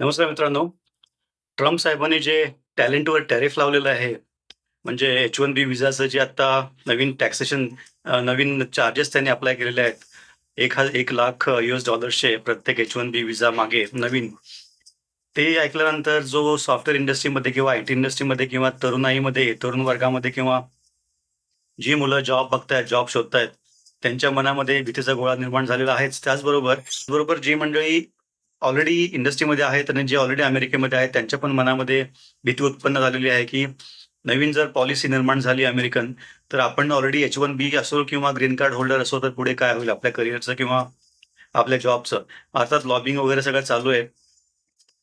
नमस्कार मित्रांनो. ट्रम्प साहेबांनी जे टॅलेंटवर टॅरिफ लावलेलं आहे, म्हणजे एच वन बी व्हिसाचं जे आता नवीन टॅक्सेशन नवीन चार्जेस त्यांनी अप्लाय केलेले आहेत. एक हा एक लाख यूएस डॉलर्सचे प्रत्येक एच वन बी व्हिसा मागे नवीन. ते ऐकल्यानंतर जो सॉफ्टवेअर इंडस्ट्रीमध्ये किंवा आय टी इंडस्ट्रीमध्ये किंवा तरुणाईमध्ये, तरुण वर्गामध्ये किंवा जी मुलं जॉब बघतायत, जॉब शोधतायत, त्यांच्या मनामध्ये भीतीचा गोळा निर्माण झालेला आहेच. त्याचबरोबर बरोबर जी मंडळी ऑलरेडी इंडस्ट्रीमध्ये आहेत आणि जे ऑलरेडी अमेरिकेमध्ये आहेत, त्यांच्या पण मनामध्ये भीती उत्पन्न झालेली आहे, की नवीन जर पॉलिसी निर्माण झाली अमेरिकन, तर आपण ऑलरेडी एच वन बी असो किंवा ग्रीन कार्ड होल्डर असो, तर पुढे काय होईल आपल्या करिअरचं किंवा आपल्या जॉबचं. अर्थात लॉबिंग वगैरे सगळं चालू आहे.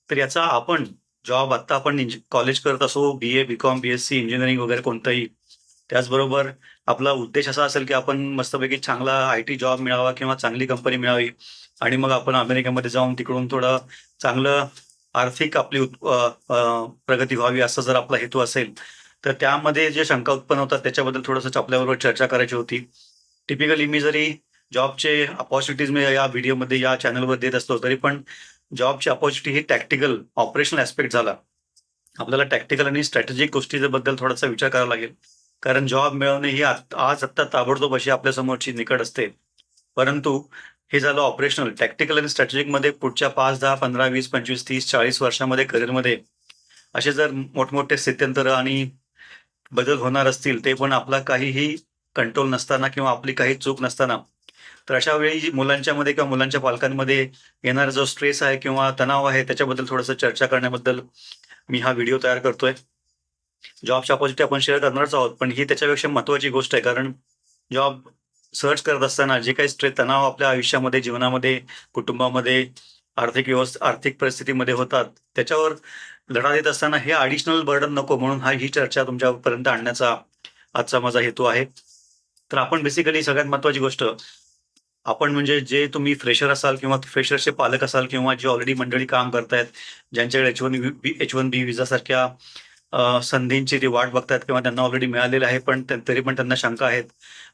तर याचा आपण जॉब आत्ता आपण कॉलेज करत असो, बी-ए, बी-कॉम, बी-एस-सी, इंजिनिअरिंग वगैरे कोणतंही. त्याचबरोबर आपला उद्देश असा असेल, की आपण मस्तपैकी चांगला आय-टी जॉब मिळावा किंवा चांगली कंपनी मिळावी आणि मग आपण अमेरिकेमध्ये जाऊन तिकडून थोडं चांगलं आर्थिक आपली प्रगती व्हावी असा जर आपला हेतू असेल, तर त्यामध्ये जे शंका उत्पन्न होतात त्याच्याबद्दल थोडंसं आपल्याबरोबर चर्चा करायची होती. टिपिकली मी जरी जॉबचे अपॉर्च्युनिटीज मी या व्हिडिओमध्ये, या चॅनलवर देत असतो, तरी पण जॉबची अपॉर्च्युनिटी ही टॅक्टिकल, ऑपरेशनल ऍस्पेक्ट झाला. आपल्याला टॅक्टिकल आणि स्ट्रॅटेजिक गोष्टीबद्दल थोडासा विचार करावा लागेल. कारण जॉब मिळवणे ही आज आत्ता ताबडतोब अशी आपल्यासमोरची निकट असते. परंतु हे झालं ऑपरेशनल. टॅक्टिकल आणि स्ट्रॅटेजिकमध्ये पुढच्या 5, 10, 15, 20, 25, 30, 40 वर्षामध्ये करिअरमध्ये असे जर मोठमोठे स्थित्यंतर आणि बदल होणार असतील, ते पण आपला काहीही कंट्रोल नसताना किंवा आपली काही चूक नसताना, तर अशा वेळी मुलांच्यामध्ये किंवा मुलांच्या पालकांमध्ये येणारा जो स्ट्रेस आहे किंवा तणाव आहे, त्याच्याबद्दल थोडंसं चर्चा करण्याबद्दल मी हा व्हिडिओ तयार करतोय. जॉबच्या अपॉर्च्युनिटी आपण शेअर करणारच आहोत, पण ही त्याच्यापेक्षा महत्वाची गोष्ट आहे. कारण जॉब सर्च करत असताना जे काही स्ट्रेस तणाव आपल्या आयुष्यामध्ये, जीवनामध्ये, कुटुंबामध्ये, आर्थिक व्यवस्था आर्थिक परिस्थितीमध्ये होतात, त्याच्यावर लढा देत असताना हे ॲडिशनल बर्डन नको म्हणून हा ही चर्चा तुमच्यापर्यंत आणण्याचा आजचा माझा हेतू आहे. तर आपण बेसिकली सगळ्यात महत्वाची गोष्ट, आपण म्हणजे जे तुम्ही फ्रेशर असाल किंवा फ्रेशरचे पालक असाल किंवा जे ऑलरेडी मंडळी काम करतायत, ज्यांच्याकडे H one H one B व्हिसासारख्या संधींची जी वाट बघतात किंवा त्यांना ऑलरेडी मिळालेलं आहे, पण तरी पण त्यांना शंका आहेत.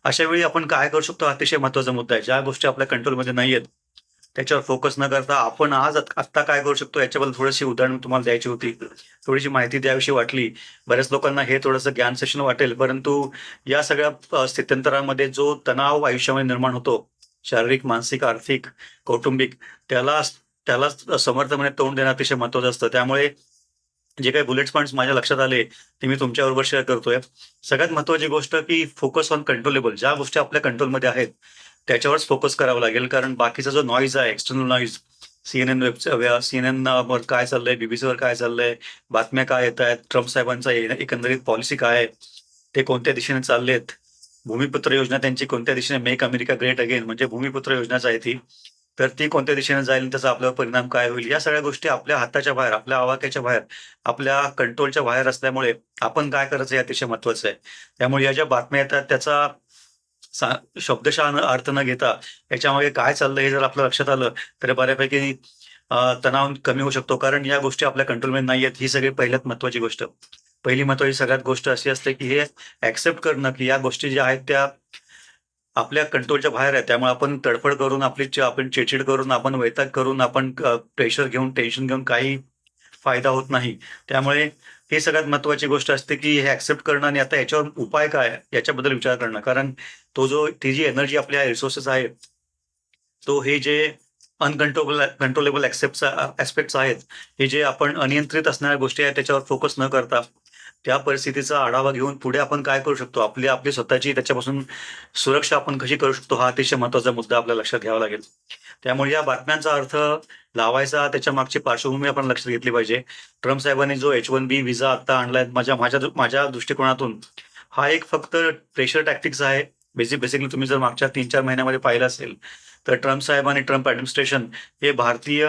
अशा वेळी आपण काय करू शकतो? अतिशय महत्त्वाचा मुद्दा आहे. ज्या गोष्टी आपल्या कंट्रोलमध्ये नाही आहेत त्याच्यावर फोकस न करता आपण आज आत्ता काय करू शकतो याच्याबद्दल थोडीशी उदाहरण तुम्हाला द्यायची होती. थोडीशी माहिती द्यावीशी वाटली. बऱ्याच लोकांना हे थोडंसं ज्ञान सेशन वाटेल, परंतु या सगळ्या स्थित्यंतरामध्ये जो तणाव आयुष्यामध्ये निर्माण होतो, शारीरिक, मानसिक, आर्थिक, कौटुंबिक, त्याला त्याला समर्थपणे तोंड देणं अतिशय महत्त्वाचं असतं. त्यामुळे जे काही बुलेट्स पॉइंट्स माझ्या लक्षात आले, ते मी तुमच्याबरोबर शेअर करतोय. सगळ्यात महत्वाची गोष्ट, की फोकस ऑन कंट्रोलेबल. ज्या गोष्टी आपल्या कंट्रोलमध्ये आहेत, त्याच्यावरच फोकस करावा लागेल. कारण बाकीचा जो नॉईज आहे, एक्सटर्नल नॉईज, सीएनएन वेब सीएनएनवर काय चाललंय, बीबीसीवर काय चाललंय, बातम्या काय येत आहेत ट्रम्प साहेबांचा एकंदरीत पॉलिसी काय आहे, ते कोणत्या दिशेने चाललेत, भूमिपुत्र योजना त्यांची कोणत्या दिशेने मेक अमेरिका ग्रेट अगेन म्हणजे भूमिपुत्र योजनाच आहे ती. तर ती कोणत्या दिशेने जाईल त्याचा आपल्यावर परिणाम काय होईल? या सगळ्या गोष्टी आपल्या हाताच्या बाहेर, आपल्या आवाक्याच्या बाहेर, आपल्या कंट्रोलच्या बाहेर असल्यामुळे आपण काय करायचं हे अतिशय महत्वाचं आहे. त्यामुळे या ज्या बातम्या येतात त्याचा शब्दशः अर्थ न घेता याच्यामागे काय चाललंय हे जर आपल्या लक्षात आलं, तर बऱ्यापैकी तणाव कमी होऊ शकतो. कारण या गोष्टी आपल्या कंट्रोलमध्ये आहेत ही सगळी पहिल्यात महत्वाची गोष्ट. पहिली महत्वाची सगळ्यात गोष्ट अशी असते, की हे ऍक्सेप्ट करणं, की या गोष्टी ज्या आहेत त्या आपल्या कंट्रोलच्या बाहेर आहेत. त्यामुळे आपण तडफड करून, आपली आपण चिडचिड करून, आपण वैताग करून, आपण प्रेशर घेऊन, टेन्शन घेऊन काही फायदा होत नाही. त्यामुळे हे सगळ्यात महत्वाची गोष्ट असते, की हे ऍक्सेप्ट करणं आणि आता याच्यावर उपाय काय याच्याबद्दल विचार करणं. कारण तो जो ती जी एनर्जी आपल्या रिसोर्सेस आहे, तो हे जे अनकंट्रोलेबल कंट्रोलेबल ऍक्सेप्ट ऍस्पेक्ट्स आहेत, हे जे आपण अनियंत्रित असणाऱ्या गोष्टी आहेत त्याच्यावर फोकस न करता, त्या परिस्थितीचा आढावा घेऊन पुढे आपण काय करू शकतो? आपली आपली स्वतःची त्याच्यापासून सुरक्षा आपण कशी करू शकतो? हा अतिशय महत्त्वाचा मुद्दा आपल्या लक्षात घ्यावा लागेल. त्यामुळे या बातम्यांचा अर्थ लावायचा त्याच्या मागची पार्श्वभूमी आपण लक्षात घेतली पाहिजे. ट्रम्प साहेबांनी जो एच वन बी व्हिसा आता आणलाय माझ्या माझ्या माझ्या दृष्टिकोनातून, हा एक फक्त प्रेशर टॅक्टिक्स आहे. बेसिक बेसिकली तुम्ही जर मागच्या 3-4 महिन्यामध्ये पाहिलं असेल, तर ट्रम्प साहेब आणि ट्रम्प ॲडमिनिस्ट्रेशन हे भारतीय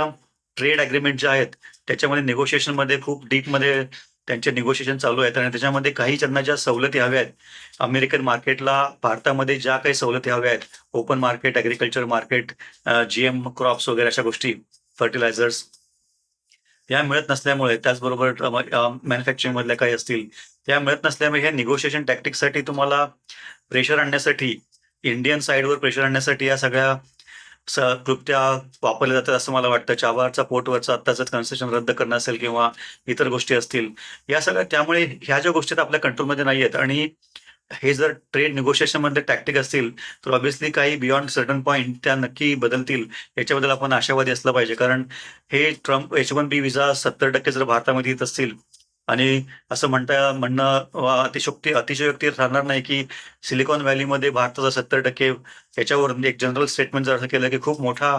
ट्रेड अग्रीमेंट जे आहेत, त्याच्यामध्ये निगोशिएशनमध्ये खूप डीपमध्ये त्यांचे निगोशिएशन चालू आहेत. आणि त्याच्यामध्ये काही त्यांना ज्या सवलती हव्या आहेत, अमेरिकन मार्केटला भारतामध्ये ज्या काही सवलती हव्या आहेत, open market, agriculture market, GM crops वगैरे अशा गोष्टी, फर्टिलायझर्स, त्या मिळत नसल्यामुळे त्याचबरोबर मॅन्युफॅक्चरिंग मधल्या काही असतील, त्या मिळत नसल्यामुळे ह्या निगोशिएशन टॅक्टिकसाठी तुम्हाला प्रेशर आणण्यासाठी, इंडियन साईडवर प्रेशर आणण्यासाठी या सगळ्या स क्लुप्त्या वापरल्या जातात असं मला वाटतं. चाबारचा पोर्टवरचा आत्ताचं कन्सेशन रद्द करणं असेल किंवा इतर गोष्टी असतील. या सगळ्या त्यामुळे ह्या ज्या गोष्टी आपल्या कंट्रोलमध्ये नाही आहेत आणि हे जर ट्रेड निगोशिएशनमध्ये टॅक्टिक असतील तर ऑब्व्हियसली काही बियॉन्ड सर्टन पॉईंट त्या नक्की बदलतील. याच्याबद्दल आपण आशावादी असलं पाहिजे. कारण हे Trump H one B visa सत्तर टक्के जर भारतामध्ये येत असतील आणि असं म्हणता म्हणणं अतिशोक्ती अतिशयोक्ती राहणार नाही की सिलिकॉन व्हॅलीमध्ये भारताचा सत्तर टक्के याच्यावरून म्हणजे एक जनरल स्टेटमेंट जर असं केलं की खूप मोठा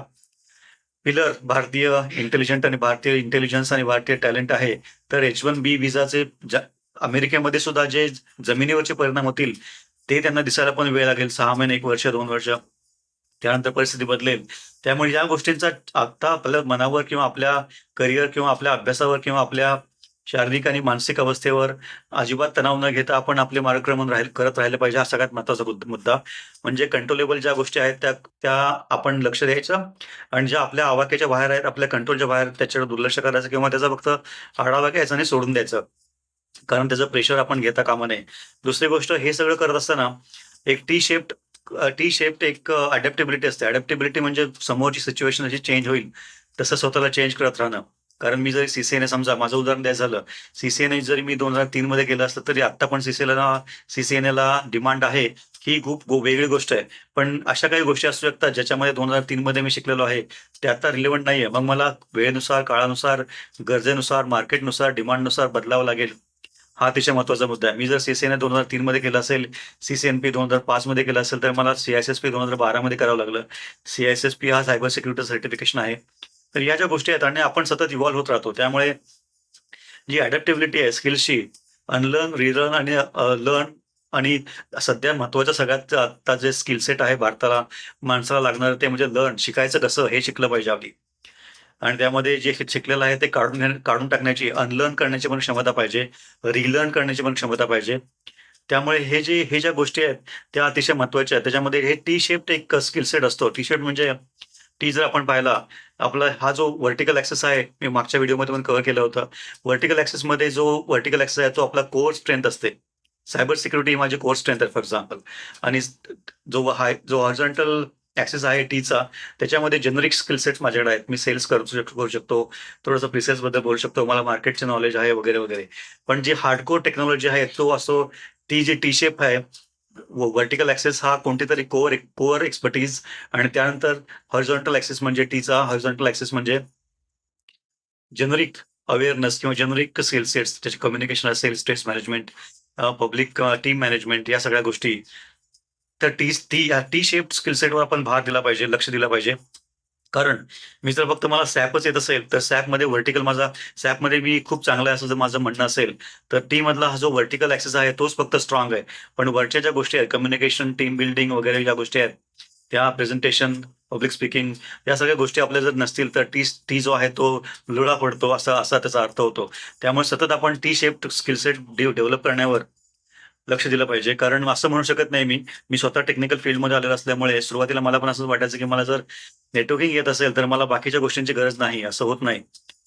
पिलर भारतीय इंटेलिजंट आणि भारतीय इंटेलिजन्स आणि भारतीय टॅलेंट आहे तर एच वन बी व्हिसाचे अमेरिकेमध्ये सुद्धा जे जमिनीवरचे परिणाम होतील ते त्यांना दिसायला पण वेळ लागेल सहा महिने एक वर्ष दोन वर्ष. त्यानंतर परिस्थिती बदलेल. त्यामुळे या गोष्टींचा आता आपल्या मनावर किंवा आपल्या करिअर किंवा आपल्या अभ्यासावर किंवा आपल्या शारीरिक आणि मानसिक अवस्थेवर अजिबात तणाव न घेता आपण आपले मार्गक्रमण राहील करत राहिलं पाहिजे हा सगळ्यात महत्त्वाचा मुद्दा म्हणजे कंट्रोलेबल ज्या गोष्टी आहेत त्या त्या आपण लक्ष द्यायचं. आणि ज्या आपल्या आवाक्याच्या बाहेर आहेत आपल्या कंट्रोलच्या बाहेर त्याच्यावर दुर्लक्ष करायचं किंवा त्याचा फक्त आढावा घ्यायचा आणि सोडून द्यायचं. कारण त्याचं प्रेशर आपण घेता कामा नये. दुसरी गोष्ट हे सगळं करत असताना एक टी शेप्ड टी शेप्ड एक अडॅप्टेबिलिटी असते. अडॅप्टेबिलिटी म्हणजे समोरची सिच्युएशन अशी चेंज होईल. तसं स्वतःला चेंज करत राहणं. कारण मी जरी सीसीएने समजा माझं उदाहरण द्यायचं झालं सीसीएने जरी मी दोन हजार तीन मध्ये केलं असलं तरी आता पण सीसीएला सीसीएनएला डिमांड आहे ही खूप वेगळी गोष्ट आहे. पण अशा काही गोष्टी असू शकतात ज्याच्यामध्ये दोन हजार तीन मध्ये मी शिकलेलो आहे ते आता रिलेव्हंट नाहीये. मग मला वेळेनुसार काळानुसार गरजेनुसार मार्केटनुसार डिमांडनुसार बदलावं लागेल. हा अतिशय महत्त्वाचा मुद्दा आहे. मी जर सीसीएन दोन हजार तीन मध्ये केलं असेल सीसीएनपी दोन हजार पाच मध्ये केलं असेल तर मला सीआयएसएसपी दोन हजार बारा मध्ये करावं लागलं. सीआयएसएसपी हा सायबर सिक्युरिटी सर्टिफिकेशन आहे. तर या ज्या गोष्टी आहेत आणि आपण सतत इव्हॉल्व्ह होत राहतो त्यामुळे जी अडॅप्टेबिलिटी आहे स्किल्सची अनलर्न रिलर्न आणि लर्न आणि सध्या महत्वाचं सगळ्यात आता जे स्किल सेट आहे भारताला माणसाला लागणार ते म्हणजे लर्न शिकायचं कसं हे शिकलं पाहिजे आपली. आणि त्यामध्ये जे शिकलेलं आहे ते काढून काढून टाकण्याची अनलर्न करण्याची पण क्षमता पाहिजे रिलर्न करण्याची पण क्षमता पाहिजे. त्यामुळे हे जे हे ज्या गोष्टी आहेत त्या अतिशय महत्त्वाच्या आहेत. त्याच्यामध्ये हे टी शेप्ट एक स्किल सेट असतो. टी शेप म्हणजे टी जर आपण पाहिला आपला हा जो व्हर्टिकल ऍक्सेस आहे मी मागच्या व्हिडिओमध्ये पण कव्हर केलं होतं. व्हर्टिकल ऍक्सेसमध्ये जो व्हर्टिकल ऍक्सेस आहे तो आपला कोर स्ट्रेंथ असते. सायबर सिक्युरिटी माझी कोर स्ट्रेंथ आहे फॉर एक्झाम्पल आणि जो हाय जो हॉर्झॉन्टल ऍक्सेस आहे टीचा त्याच्यामध्ये जेनरिक स्किल सेट्स माझ्याकडे आहेत. मी सेल्स करू शकतो करू शकतो. थोडंसं प्रिसेस बद्दल बोलू शकतो. मला मार्केटचे नॉलेज आहे वगैरे वगैरे. पण जी हार्डकोर टेक्नॉलॉजी आहे तो असो ती जी टी शेप आहे व्हर्टिकल ऍक्सेस हा कोणती तरी कोअर कोअर एक्सपर्टीज आणि त्यानंतर हॉरिझॉन्टल ऍक्सेस म्हणजे टीचा हॉरिझॉन्टल ऍक्सेस म्हणजे जनरिक अवेअरनेस किंवा जेनरिक सेल्स सेट्स त्याचे कम्युनिकेशन असेल stress management public team management या सगळ्या गोष्टी. तर T T T shape skill सेटवर आपण भार दिला पाहिजे लक्ष दिला पाहिजे. कारण मी जर फक्त मला सॅपच येत असेल तर सॅपमध्ये व्हर्टिकल माझा सॅपमध्ये मी खूप चांगला आहे असं जर माझं म्हणणं असेल तर टी मधला हा जो व्हर्टिकल ऍक्सेस आहे तोच फक्त स्ट्रॉंग आहे. पण वरच्या ज्या गोष्टी आहेत कम्युनिकेशन टीम बिल्डिंग वगैरे ज्या गोष्टी आहेत त्या प्रेझेंटेशन पब्लिक स्पीकिंग या सगळ्या गोष्टी आपल्या जर नसतील तर टी टी जो आहे तो लुळा पडतो असा असा त्याचा अर्थ होतो. त्यामुळे सतत आपण T shape skill set develop करण्यावर लक्ष दिलं पाहिजे. कारण असं म्हणू शकत नाही मी. मी स्वतः टेक्निकल फील्डमध्ये आलेलो असल्यामुळे सुरुवातीला मला पण असं वाटायचं की मला जर नेटवर्किंग येत असेल तर मला बाकीच्या गोष्टींची गरज नाही असं होत नाही.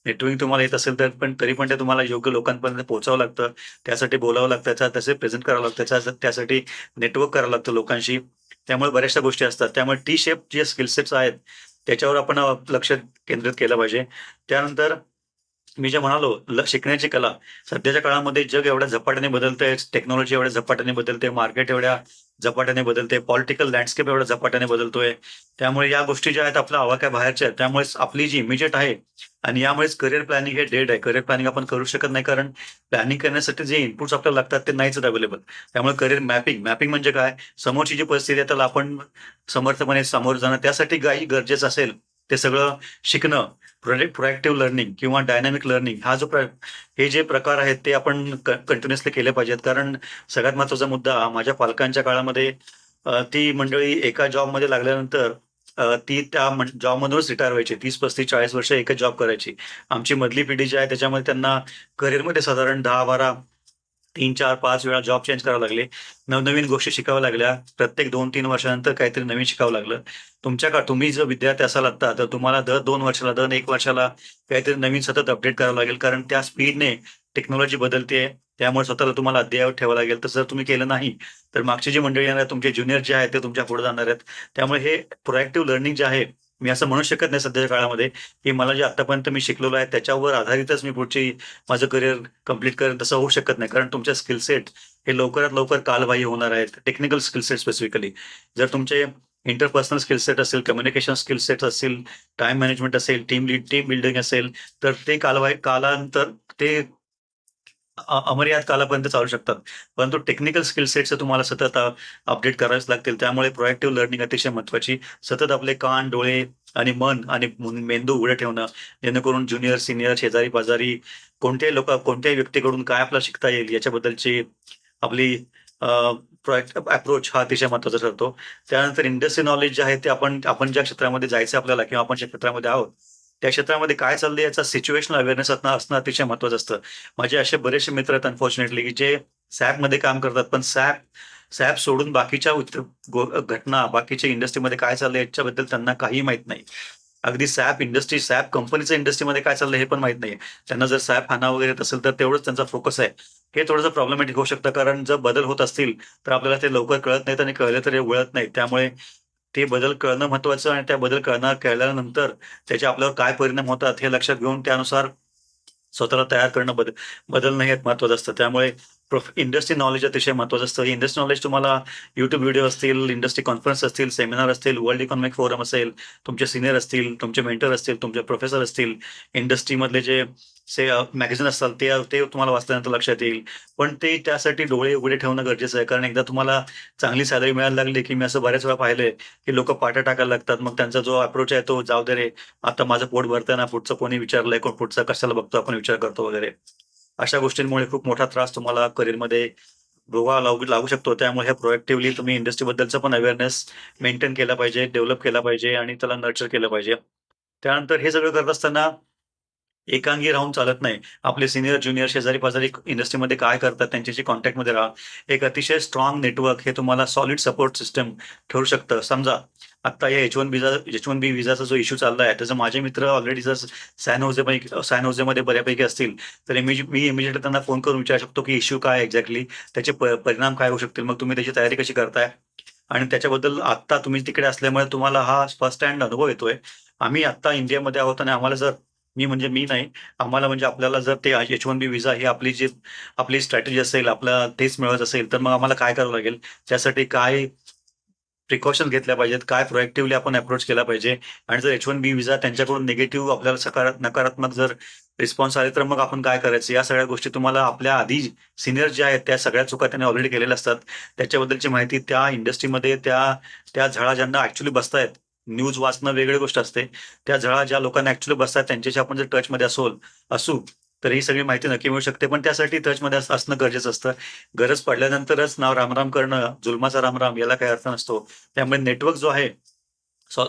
नेटवर्किंग तुम्हाला येत असेल तर पण तरी पण ते तुम्हाला योग्य लोकांपर्यंत पोहोचावं लागतं. त्यासाठी बोलावं लागतं त्याचा तसे प्रेझेंट करावं लागतं त्यासाठी नेटवर्क करावं लागतं लोकांशी. त्यामुळे बऱ्याचशा गोष्टी असतात. त्यामुळे टी शेप जे स्किलसेट्स आहेत त्याच्यावर आपण लक्ष केंद्रित केलं पाहिजे. त्यानंतर मी जे म्हणालो शिकण्याची कला सध्याच्या काळामध्ये जग एवढ्या झपाट्याने बदलतंय टेक्नॉलॉजी एवढ्या झपाट्याने बदलते मार्केट एवढ्या झपाट्याने बदलते पॉलिटिकल लँडस्केप एवढ्या झपाट्याने बदलतोय. त्यामुळे या गोष्टी ज्या आहेत आपल्या आवाक्या बाहेरच्या आहेत त्यामुळेच आपली जी इमिजिएट आहे आणि यामुळेच करिअर प्लॅनिंग हे डेड आहे. करिअर प्लॅनिंग आपण करू शकत नाही कारण प्लॅनिंग करण्यासाठी जे इनपुट्स आपल्याला लागतात ते नाहीच अवेलेबल त्यामुळे करिअर मॅपिंग मॅपिंग म्हणजे काय? समोरची जी परिस्थिती आहे त्याला आपण समर्थपणे सामोरं जाणं त्यासाठी काही गरजेचं असेल ते सगळं शिकणं प्रोजेक्ट प्रोएक्टिव्ह लर्निंग किंवा डायनॅमिक लर्निंग हा जो प्र हे जे प्रकार आहेत ते आपण कंटिन्युअसली केले पाहिजेत. कारण सगळ्यात महत्त्वाचा मुद्दा माझ्या पालकांच्या काळामध्ये ती मंडळी एका जॉबमध्ये लागल्यानंतर ती त्या जॉबमधूनच रिटायर व्हायची. तीस पस्तीस चाळीस वर्ष एकच जॉब करायची. आमची मधली पिढी जी आहे त्याच्यामध्ये त्यांना करिअरमध्ये साधारण दहा बारा तीन चार पाच वेळा जॉब चेंज करावं लागले. नवनवीन गोष्टी शिकाव्या लागल्या. प्रत्येक दोन तीन वर्षानंतर काहीतरी नवीन शिकावं लागलं. तुमच्या का तुम्ही जर विद्यार्थी असाल आता तर तुम्हाला दर दोन वर्षाला दर एक वर्षाला काहीतरी नवीन सतत अपडेट करावं लागेल. कारण त्या स्पीडने टेक्नॉलॉजी बदलते. त्यामुळे स्वतःला तुम्हाला अद्ययावत ठेवावं लागेल. तर जर तुम्ही केलं नाही तर मागची जी मंडळी येणार तुमचे ज्युनियर जे आहेत ते तुमच्यापुढे जाणार आहेत. त्यामुळे हे प्रोएक्टिव्ह लर्निंग जे आहे मी असं म्हणू शकत नाही सध्याच्या काळामध्ये की मला जे आतापर्यंत मी शिकलेलो आहे त्याच्यावर आधारितच मी पुढची माझं करिअर कंप्लीट करेन तसं होऊ शकत नाही. कारण तुमच्या स्किल सेट हे लवकरात लवकर कालबाह्य होणार आहेत. टेक्निकल स्किल सेट स्पेसिफिकली जर तुमचे इंटरपर्सनल स्किल सेट असेल कम्युनिकेशन स्किल सेट असेल टाइम मॅनेजमेंट असेल टीम लीड टीम बिल्डिंग असेल तर ते कालबाह्य कालांतर ते अमर्याद कालापर्यंत चालू शकतात. परंतु टेक्निकल स्किल सेट्स तुम्हाला सतत अपडेट करावेच लागतील. त्यामुळे प्रोएक्टिव्ह लर्निंग अतिशय महत्वाची. सतत आपले कान डोळे आणि मन आणि मेंदू उघडे ठेवणं जेणेकरून ज्युनियर सिनियर शेजारी पाजारी कोणत्याही लोक कोणत्याही व्यक्तीकडून काय आपल्याला शिकता येईल याच्याबद्दलची आपली अप्रोच हा अतिशय महत्त्वाचा ठरतो. त्यानंतर इंडस्ट्री नॉलेज जे आहे ते आपण आपण ज्या क्षेत्रामध्ये जायचं आपल्याला किंवा आपण ज्या क्षेत्रामध्ये आहोत त्या क्षेत्रामध्ये काय चाललंय याचा सिच्युएशनल अवेअरनेस असणं असणं अतिशय महत्वाचं असतं. माझे असे बरेचसे मित्र आहेत अनफॉर्च्युनेटली की जे सॅपमध्ये काम करतात पण सॅप सॅप सोडून बाकीच्या घटना बाकीच्या इंडस्ट्रीमध्ये काय चाललंय याच्याबद्दल त्यांना काही माहीत नाही. अगदी सॅप इंडस्ट्री सॅप कंपनीच्या इंडस्ट्रीमध्ये काय चाललंय हे पण माहीत नाही त्यांना जर सॅप हाना वगैरे येत असेल तर तेवढंच त्यांचा फोकस आहे. हे थोडंसं प्रॉब्लेमॅटिक होऊ शकतं कारण जर बदल होत असतील तर आपल्याला ते लवकर कळत नाहीत आणि कळलं तर हे वळत नाही त्यामुळे ते बदल कळणं महत्वाचं आणि त्या बदल कळणार कळल्यानंतर त्याचे आपल्यावर काय परिणाम होतात हे लक्षात घेऊन त्यानुसार स्वतःला तयार करणं बदल बदलणं हे महत्वाचं असतं. त्यामुळे इंडस्ट्री नॉलेज अतिशय महत्वाचं असतं. इंडस्ट्री नॉलेज तुम्हाला युट्यूब व्हिडिओ असतील इंडस्ट्री कॉन्फरन्स असतील सेमिनार असतील वर्ल्ड इकॉनॉमिक फोरम असेल तुमचे सिनियर असतील तुमचे मेंटर असतील तुमचे प्रोफेसर असतील इंडस्ट्रीमधले जे से मॅगझिन असतात ते ते तुम्हाला वाचल्यानंतर लक्षात येईल. पण ते त्यासाठी डोळे उघडे ठेवणं गरजेचं आहे. कारण एकदा तुम्हाला चांगली सॅलरी मिळायला लागली की मी असं बऱ्याच वेळा पाहिलंय की लोक पाट्या टाकायला लागतात. मग त्यांचा जो अप्रोच आहे तो जाऊ दे रे आता माझं पोट भरताय ना पुढचं कोणी विचारलंय कोण पुढचा कशाला बघतो आपण विचार करतो वगैरे. अशा गोष्टींमुळे खूप मोठा त्रास तुम्हाला करिअरमध्ये भोगा लागू लागू शकतो. त्यामुळे हे प्रोएक्टिव्हली तुम्ही इंडस्ट्रीबद्दलचा पण अवेअरनेस मेंटेन केला पाहिजे डेव्हलप केला पाहिजे आणि त्याला नर्चर केलं पाहिजे. त्यानंतर हे सगळं करत असताना एकांगी राहून चालत नाही. आपले सिनियर ज्युनियर शेजारी पाजारी इंडस्ट्रीमध्ये काय करतात त्यांच्याशी कॉन्टॅक्टमध्ये राहा. एक अतिशय स्ट्रॉंग नेटवर्क हे तुम्हाला सॉलिड सपोर्ट सिस्टम ठरू शकतं. समजा आता या H one visa H one B विजाचा जो इश्यू चालला आहे त्याचा माझे मित्र ऑलरेडी जर सॅन होजे सॅन होजेमध्ये बऱ्यापैकी असतील तर मी मी इमिजिएटली त्यांना फोन करून विचारू शकतो की इश्यू काय एक्झॅक्टली त्याचे परिणाम काय होऊ शकतील मग तुम्ही त्याची तयारी कशी करताय? आणि त्याच्याबद्दल आत्ता तुम्ही तिकडे असल्यामुळे तुम्हाला हा फर्स्ट हँड अनुभव येतोय. आम्ही आत्ता इंडियामध्ये आहोत आणि आम्हाला जर मी म्हणजे मी नाही आम्हाला म्हणजे आपल्याला जर ते एच वन बी विजा ही आपली जी आपली स्ट्रॅटेजी असेल आपला तेच मिळत असेल तर मग आम्हाला काय करावं लागेल? त्यासाठी काय प्रिकॉशन घेतल्या पाहिजेत काय प्रोएक्टिव्हली आपण अप्रोच केला पाहिजे. आणि जर एच वन बी विजा त्यांच्याकडून निगेटिव्ह आपल्याला सकारात नकारात्मक जर रिस्पॉन्स आले तर मग आपण काय करायचं? या सगळ्या गोष्टी तुम्हाला आपल्या आधी सिनियर जे आहेत त्या सगळ्या चुका त्यांनी ऑलरेडी केलेल्या असतात. त्याच्याबद्दलची माहिती त्या इंडस्ट्रीमध्ये त्या त्या झळा ज्यांना ऍक्च्युली बसतायत न्यूज वाचणं वेगळी गोष्ट असते. त्या झळा ज्या लोकांना ऍक्च्युली बसतात त्यांच्याशी आपण जर टचमध्ये असोल असू तर ही सगळी माहिती नक्की मिळू शकते. पण त्यासाठी टचमध्ये असणं गरजेचं असतं. गरज पडल्यानंतरच नाव रामराम करणं जुलमाचा रामराम याला काही अर्थ नसतो. त्यामुळे नेटवर्क जो आहे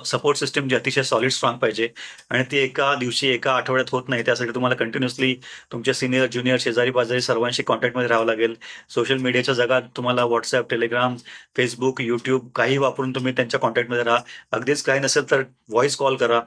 सपोर्ट सिस्टम जी अतिशय सॉलिड स्ट्रॉंग पाहिजे. आणि ती एका दिवशी एका आठवड्यात होत नाही. त्यासाठी तुम्हाला कंटिन्युअसली तुमच्या सिनियर ज्युनियर शेजारी पाजारी सर्वांशी कॉन्टॅक्टमध्ये राहावं लागेल. सोशल मीडियाच्या जगात तुम्हाला व्हॉट्सअप टेलिग्राम फेसबुक युट्यूब काही वापरून तुम्ही त्यांच्या कॉन्टॅक्टमध्ये राहा. अगदीच काही नसेल तर व्हॉइस कॉल करा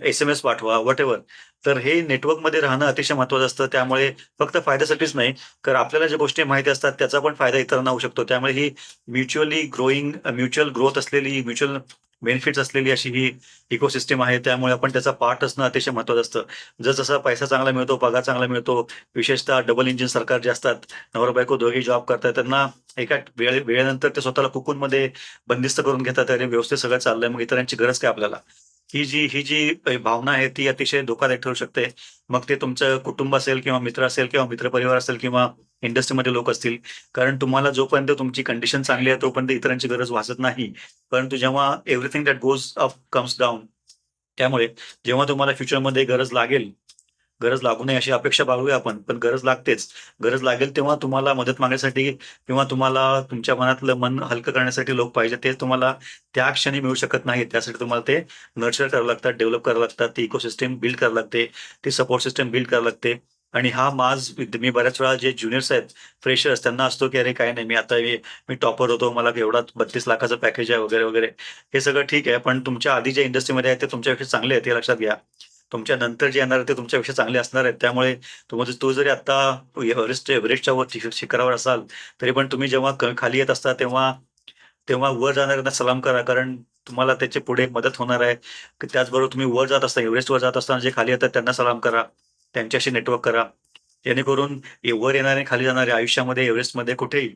एस एम एस पाठवा वॉट एव्हर तर हे नेटवर्कमध्ये राहणं अतिशय महत्वाचं असतं. त्यामुळे फक्त फायद्यासाठीच नाही तर आपल्याला ज्या गोष्टी माहिती असतात त्याचा पण फायदा इतरांना होऊ शकतो. त्यामुळे ही म्युच्युअली ग्रोईंग म्युच्युअल ग्रोथ असलेली म्युच्युअल बेनिफिट्स असलेली अशी ही इकोसिस्टम आहे. त्यामुळे आपण त्याचा पार्ट असणं अतिशय महत्वाचं असतं. जर जसा पैसा चांगला मिळतो पगार चांगला मिळतो विशेषतः डबल इंजिन सरकार जे असतात नवरा बायको दोघे जॉब करतात त्यांना एका वेळे वेळेनंतर ते स्वतःला कुकूनमध्ये बंदिस्त करून घेतात. अरे व्यवस्थित सगळं चाललंय मग इतरांची गरज काय आपल्याला? ही जी ही जी भावना आहे ती अतिशय धोकादायक ठरू शकते. मग ते तुमचं कुटुंब असेल किंवा मित्र असेल किंवा मित्रपरिवार असेल किंवा इंडस्ट्रीमध्ये लोक असतील कारण तुम्हाला जोपर्यंत तुमची कंडिशन चांगली आहे तोपर्यंत इतरांची गरज भासत नाही. परंतु जेव्हा everything that goes up comes down त्यामुळे जेव्हा तुम्हाला फ्युचरमध्ये गरज लागेल गरज लागू नये अशी अपेक्षा बाळगूया आपण पण गरज लागतेच. गरज लागेल तेव्हा तुम्हाला मदत मागण्यासाठी किंवा तुम्हाला तुमच्या मनातलं मन हलकं करण्यासाठी लोक पाहिजे ते तुम्हाला त्या क्षणी मिळू शकत नाही. त्यासाठी तुम्हाला ते नर्चर करावं लागतात डेव्हलप करावं लागतात ती इकोसिस्टम बिल्ड करावं लागते ती सपोर्ट सिस्टम बिल्ड करावं लागते. आणि हा माज मी बऱ्याच वेळा जे ज्युनियर्स आहेत फ्रेशर्स त्यांना असतो की अरे काय नाही मी आता मी मी टॉपर होतो मला एवढा बत्तीस लाखाचं पॅकेज आहे वगैरे वगैरे. हे सगळं ठीक आहे पण तुमच्या आधी जे इंडस्ट्रीमध्ये आहे ते तुमच्यापेक्षा चांगले आहेत हे लक्षात घ्या. तुमच्या नंतर जे येणार ते तुमच्यापेक्षा चांगले असणार आहेत. त्यामुळे तुम्हाला तो जरी आता एव्हरेस्ट एव्हरेस्टच्या वर शिखरावर असाल तरी पण तुम्ही जेव्हा खाली येत असता तेव्हा तेव्हा वर जाणाऱ्यांना सलाम करा. कारण तुम्हाला त्याचे पुढे मदत होणार आहे. त्याचबरोबर तुम्ही वर जात असता एव्हरेस्टवर जात असताना जे खाली येतात त्यांना सलाम करा. त्यांच्याशी नेटवर्क करा. जेणेकरून वर येणारे खाली जाणारे आयुष्यामध्ये एव्हरेस्टमध्ये कुठेही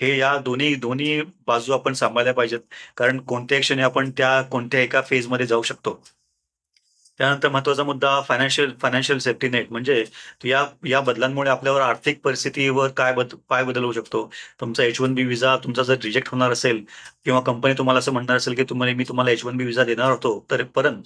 हे या दोन्ही दोन्ही बाजू आपण सांभाळल्या पाहिजेत. कारण कोणत्याही क्षणी आपण त्या कोणत्या एका फेजमध्ये जाऊ शकतो. त्यानंतर महत्त्वाचा मुद्दा फायनान्शियल फायनान्शियल सेफ्टी नेट म्हणजे या या बदलांमुळे आपल्यावर आर्थिक परिस्थितीवर काय बद काय बदल होऊ शकतो? तुमचा एच वन बी विजा तुमचा जर रिजेक्ट होणार असेल किंवा कंपनी तुम्हाला असं म्हणणार असेल की तुम्हाला मी तुम्हाला एच वन बी विजा देणार होतो तर परंत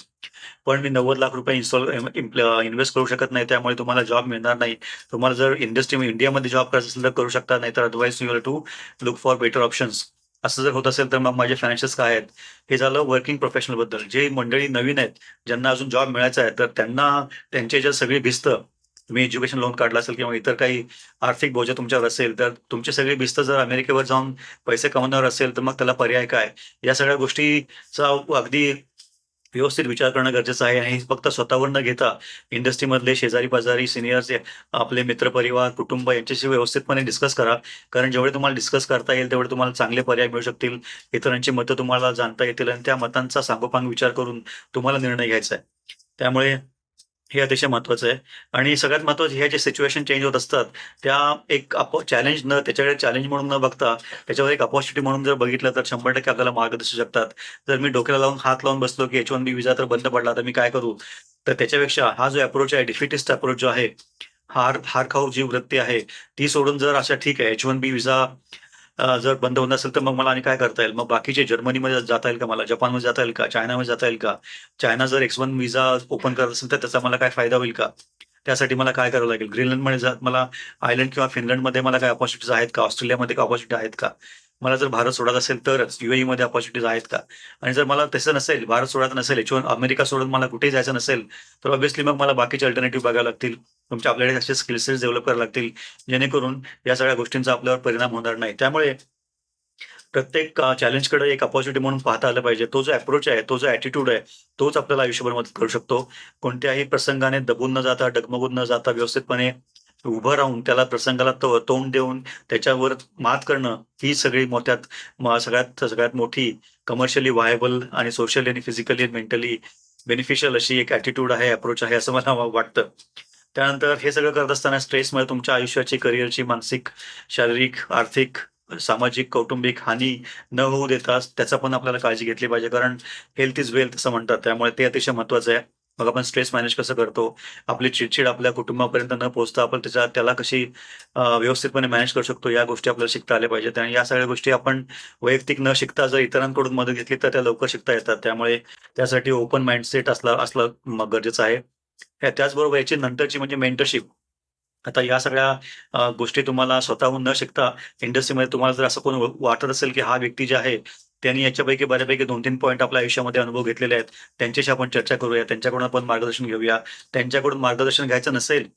पण मी नव्वद लाख रुपये इन्स्टॉल इन्व्हेस्ट करू शकत नाही त्यामुळे तुम्हाला जॉब मिळणार नाही. तुम्हाला जर इंडस्ट्री इंडियामध्ये जॉब करायचं असेल तर करू शकता नाही तर otherwise you to look for better options असं जर होत असेल तर मग माझे फायनान्शियल्स काय आहेत? हे झालं वर्किंग प्रोफेशनलबद्दल. जे मंडळी नवीन आहेत ज्यांना अजून जॉब मिळायचा आहे तर त्यांना त्यांचे ज्या सगळी भिस्त तुम्ही एज्युकेशन लोन काढला असेल किंवा इतर काही आर्थिक बोजा तुमच्यावर असेल तर तुमची सगळी भिस्त जर अमेरिकेवर जाऊन पैसे कमावणार असेल तर मग त्याला पर्याय काय? या सगळ्या गोष्टीचा अगदी व्यवस्थित विचार करणं गरजेचं आहे आणि फक्त स्वतःवर न घेता इंडस्ट्रीमधले शेजारी पाजारी सिनियर्स आपले मित्रपरिवार कुटुंब यांच्याशी व्यवस्थितपणे डिस्कस करा. कारण जेवढे तुम्हाला डिस्कस करता येईल तेवढे तुम्हाला चांगले पर्याय मिळू शकतील. इतरांची मतं तुम्हाला जाणता येतील आणि त्या मतांचा सांगोपांग विचार करून तुम्हाला निर्णय घ्यायचा आहे. त्यामुळे हे अतिशय महत्वाचं आहे. आणि सगळ्यात महत्वाचं हे जे सिच्युएशन चेंज होत असतात त्या एक चॅलेंज न त्याच्याकडे चॅलेंज म्हणून न बघता त्याच्यावर एक अपॉर्च्युनिटी म्हणून जर बघितलं तर शंभर टक्के आपल्याला मार्ग दिसू शकतात. जर मी डोक्याला लावून हात लावून बसलो की एच वन बी विजा तर बंद पडला तर मी काय करू? तर त्याच्यापेक्षा हा जो अप्रोच आहे डिफिटिस्ट अप्रोच जो आहे हार हार खाऊ जी वृत्ती आहे ती सोडून जर अशा ठीक आहे एच वन बी विजा जर बंद होत नसेल तर मग मला आणि काय करता येईल? मग बाकीचे जर्मनीमध्ये जाता येईल का मला? जपानमध्ये जाता येईल का? चायनामध्ये जाता येईल का? चायना जर एक्स वन व्हिसा ओपन करत असेल तर त्याचा मला काय फायदा होईल का? त्यासाठी मला काय करावं लागेल? ग्रीनलंडमध्ये मला आयलंड किंवा फिनलंडमध्ये मला काय ऑपॉर्च्युनिटीज आहेत का? ऑस्ट्रेलियामध्ये काय ऑपॉर्च्युनिटी आहेत का? मला जर भारत सोडत असेल तरच युएई मध्ये ऑपॉर्च्युनिटीज आहेत का? आणि जर मला तसं नसेल भारत सोडत नसेल किंवा अमेरिका सोडून मला कुठे जायचं नसेल तर ऑब्व्हियसली मग मला बाकीचे अल्टरनेटिव्ह बघायला लागतील. तुमच्या आपल्याकडे असे स्किल सेट डेव्हलप करायला लागतील जेणेकरून या सगळ्या गोष्टींचा आपल्यावर परिणाम होणार नाही. त्यामुळे प्रत्येक चॅलेंजकडे एक अपॉर्च्युनिटी म्हणून पाहता आलं पाहिजे. तो जो अप्रोच आहे तो जो ॲटिट्यूड आहे तोच आपल्याला आयुष्यभर मदत करू शकतो. कोणत्याही प्रसंगाने दबून न जाता डगमगून न जाता व्यवस्थितपणे उभं राहून त्याला प्रसंगाला तो तोंड देऊन त्याच्यावर मात करणं ही सगळी मोठ्यात सगळ्यात सगळ्यात मोठी कमर्शियली व्हायबल आणि सोशली आणि फिजिकली आणि मेंटली बेनिफिशियल अशी एक ॲटिट्यूड आहे अप्रोच आहे असं मला वाटतं. त्यानंतर हे सगळं करत असताना स्ट्रेसमुळे तुमच्या आयुष्याची करिअरची मानसिक शारीरिक आर्थिक सामाजिक कौटुंबिक हानी न होऊ देता त्याचा पण आपल्याला काळजी घेतली पाहिजे. कारण हेल्थ इज वेल्थ असं म्हणतात. त्यामुळे ते अतिशय महत्वाचं आहे. मग आपण स्ट्रेस मॅनेज कसं करतो? आपली चिडचिड आपल्या कुटुंबापर्यंत न पोहोचता आपण त्याच्या त्याला कशी व्यवस्थितपणे मॅनेज करू शकतो? या गोष्टी आपल्याला शिकता आल्या पाहिजेत आणि या सगळ्या गोष्टी आपण वैयक्तिक न शिकता जर इतरांकडून मदत घेतली तर त्या लवकर शिकता येतात. त्यामुळे त्यासाठी ओपन माइंडसेट असला असलं गरजेचं आहे. त्याचबरोबर याची नंतरची म्हणजे मेंटरशिप आता या सगळ्या गोष्टी तुम्हाला स्वतःहून न शिकता इंडस्ट्रीमध्ये तुम्हाला जर असं कोण वाटत असेल की हा व्यक्ती जे आहे त्यांनी याच्यापैकी बऱ्यापैकी दोन तीन पॉईंट आपल्या आयुष्यामध्ये अनुभव घेतलेले आहेत. त्यांच्याशी आपण चर्चा करूया. त्यांच्याकडून आपण मार्गदर्शन घेऊया. त्यांच्याकडून मार्गदर्शन घ्यायचं नसेल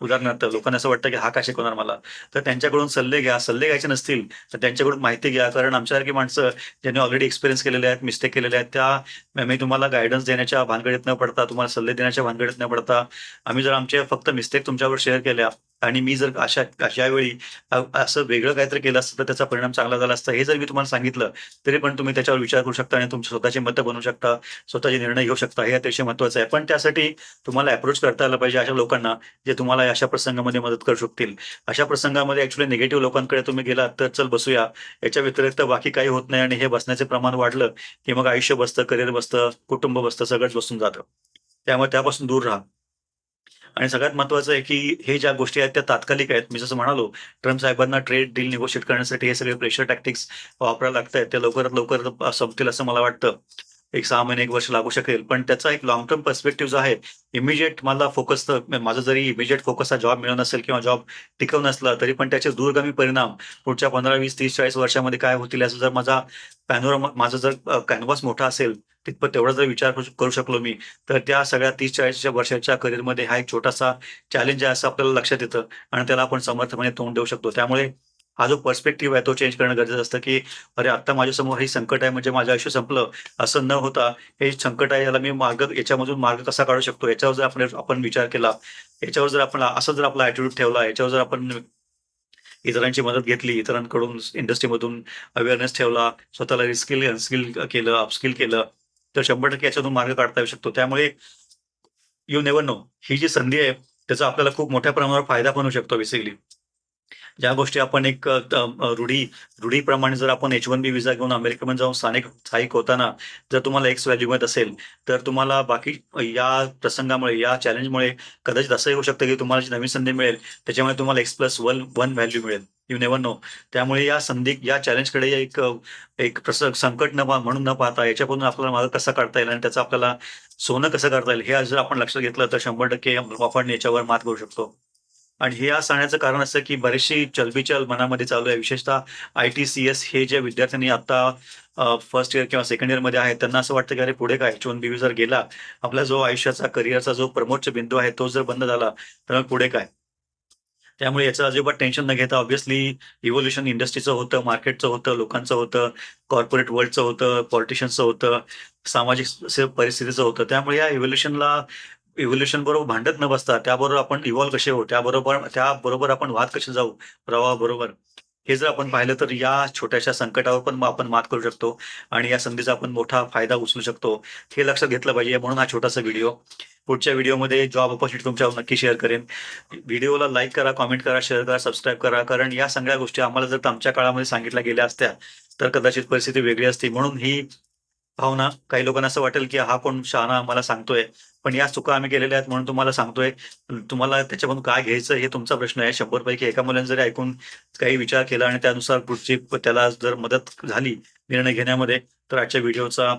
उदाहरणार्थ लोकांना असं वाटतं की हा का शिकवणार मला? तर त्यांच्याकडून सल्ले घ्या. सल्ले घ्यायचे नसतील तर त्यांच्याकडून माहिती घ्या. कारण आमच्यासारखी माणसं ज्यांनी ऑलरेडी एक्सपिरियन्स केलेले आहेत मिस्टेक केलेले आहेत त्या मी तुम्हाला गायडन्स देण्याच्या भानगडीत न पडता तुम्हाला सल्ले देण्याच्या भानगडीत न पडता आम्ही जर आमचे फक्त मिस्टेक तुमच्यावर शेअर केल्या आणि मी जर अशा अशा वेळी असं वेगळं काहीतरी केलं असतं तर त्याचा परिणाम चांगला झाला असता हे जर मी तुम्हाला सांगितलं तरी पण तुम्ही त्याच्यावर विचार करू शकता आणि तुमचे स्वतःचे मतं बनवू शकता स्वतःचे निर्णय घेऊ शकता हे अतिशय महत्वाचं आहे. पण त्यासाठी तुम्हाला अप्रोच करता आलं पाहिजे अशा लोकांना जे तुम्हाला अशा प्रसंगामध्ये मदत करू शकतील. अशा प्रसंगामध्ये ऍक्च्युली निगेटिव्ह लोकांकडे तुम्ही गेलात तर चल बसूया. याच्या व्यतिरिक्त बाकी काही होत नाही आणि हे बसण्याचे प्रमाण वाढलं की मग आयुष्य बसतं करिअर बसतं कुटुंब बसतं सगळंच बसून जातं. त्यामुळे त्यापासून दूर राहा. आणि सगळ्यात महत्वाचं आहे की हे ज्या गोष्टी आहेत त्या तात्कालिक आहेत. मी जसं म्हणालो ट्रम्प साहेबांना ट्रेड डील निगोशिएट करण्यासाठी हे सगळे प्रेशर टॅक्टिक्स वापरायला लागत आहेत ते लवकरात लवकर संपतील असं मला वाटतं. एक सहा महिने एक वर्ष लागू शकेल. पण त्याचा एक लॉंग टर्म पर्स्पेक्टिव्ह जो आहे इमिजिएट मला फोकस तर माझा जरी इमिजिएट फोकस हा जॉब मिळत नसेल किंवा जॉब टिकव नसला तरी पण त्याचे दूरगामी परिणाम पुढच्या पंधरा वीस तीस चाळीस वर्षामध्ये काय होतील याचा जर माझा पॅनोरा माझा जर कॅनव्हास मोठा असेल तितपत तेवढा जर विचार करू करू शकलो मी तर त्या सगळ्या तीस चाळीस वर्षाच्या करिअरमध्ये हा एक छोटासा चॅलेंज आहे असं आपल्याला लक्षात येतं. आणि त्याला आपण समर्थपणे तोंड देऊ शकतो. त्यामुळे हा जो पर्स्पेक्टिव्ह आहे तो चेंज करणं गरजेचं असतं की अरे आता माझ्यासमोर हे संकट आहे म्हणजे माझं आयुष्य संपलं असं न होता हे संकट आहे याला मी मार्ग याच्यामधून मार्ग कसा काढू शकतो? याच्यावर जर आपण आपण विचार केला याच्यावर जर आपण असं जर आपला ॲटिट्यूड ठेवला याच्यावर जर आपण इतरांची मदत घेतली इतरांकडून इंडस्ट्रीमधून अवेअरनेस ठेवला स्वतःला रिस्किल अनस्किल केलं अपस्किल केलं तर शंभर टक्के याच्यातून मार्ग काढता येऊ शकतो. त्यामुळे यू नेवर नो ही जी संधी आहे त्याचा आपल्याला खूप मोठ्या प्रमाणावर फायदा पण होऊ शकतो बेसिकली ज्या गोष्टी आपण एक रूढी रूढीप्रमाणे जर आपण एच वन बी विजा घेऊन अमेरिकेमध्ये जाऊन स्थानिक स्थायिक होताना जर तुम्हाला एक्स व्हॅल्यू मिळत असेल तर तुम्हाला बाकी या प्रसंगामुळे या चॅलेंजमुळे कदाचित असंही होऊ शकतं की तुम्हाला जी नवीन संधी मिळेल त्याच्यामुळे तुम्हाला X plus one one value मिळेल. यू नेवर नो त्यामुळे या संधी या चॅलेंजकडे एक एक प्रसंग संकट न पा- म्हणून न पाहता याच्यापासून आपल्याला मार्ग कसा काढता येईल आणि त्याचं आपल्याला सोनं कसं करता येईल हे जर आपण लक्षात घेतलं तर शंभर टक्के आपण याच्यावर मात करू शकतो. आणि हे या सांगण्याचं कारण असं की बरेचशी चलबिचल मनामध्ये चालू आहे. विशेषतः आय टी सी एस हे जे विद्यार्थ्यांनी आता फर्स्ट इयर किंवा सेकंड इयरमध्ये आहेत त्यांना असं वाटतं की अरे पुढे काय? चोन बीवी बी जर गेला आपला जो आयुष्याचा करिअरचा जो प्रमोच बिंदू आहे तो जर बंद झाला तर मग पुढे काय? त्यामुळे याचं अजिबात टेन्शन न घेता ऑब्व्हियसली इव्होल्युशन इंडस्ट्रीचं होतं मार्केटचं होतं लोकांचं होतं कॉर्पोरेट वर्ल्डचं होतं पॉलिटिशियन्सचं होतं सामाजिक परिस्थितीचं होतं. त्यामुळे या इव्होल्युशनला इव्होल्युशन बरोबर भांडत न बसता त्याबरोबर आपण इव्हॉल्व कसे होऊ त्याबरोबर त्याबरोबर आपण वाद कसे जाऊ प्रवाहाबरोबर हे जर आपण पाहिलं तर या छोट्याशा संकटावर पण आपण मात करू शकतो आणि या संधीचा आपण मोठा फायदा उचलू शकतो. हे लक्षात घेतलं पाहिजे म्हणून हा छोटासा व्हिडिओ पुढच्या व्हिडिओमध्ये जॉब ऑपॉर्च्युनिटी तुमच्यावर नक्की शेअर करेन. व्हिडिओला लाईक करा कॉमेंट करा शेअर करा सबस्क्राईब करा कारण या सगळ्या गोष्टी आम्हाला जर आमच्या काळामध्ये सांगितल्या गेल्या असत्या तर कदाचित परिस्थिती वेगळी असती. म्हणून ही भावना. काही लोकांना असं वाटेल की हा कोण शहाणा आम्हाला सांगतोय पण या चुका आम्ही केलेल्या आहेत म्हणून तुम्हाला सांगतोय. तुम्हाला त्याच्यामधून काय घ्यायचं हे तुमचा प्रश्न आहे. शंभर पैकी एका मुलाने जरी ऐकून काही विचार केला आणि त्यानुसार पुढची त्याला जर मदत झाली निर्णय घेण्यामध्ये तर आजच्या व्हिडिओचा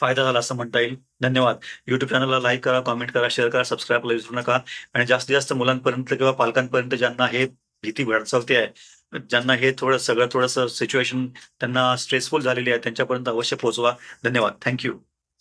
फायदा झाला असं म्हणता येईल. धन्यवाद. युट्यूब चॅनलला लाईक करा कॉमेंट करा शेअर करा सबस्क्राईब विसरू नका. आणि जास्तीत जास्त मुलांपर्यंत किंवा पालकांपर्यंत ज्यांना हे भीती भडसावते आहे ज्यांना हे थोडं सगळं थोडंसं सिच्युएशन त्यांना स्ट्रेसफुल झालेली आहे त्यांच्यापर्यंत अवश्य पोहोचवा. धन्यवाद. थँक्यू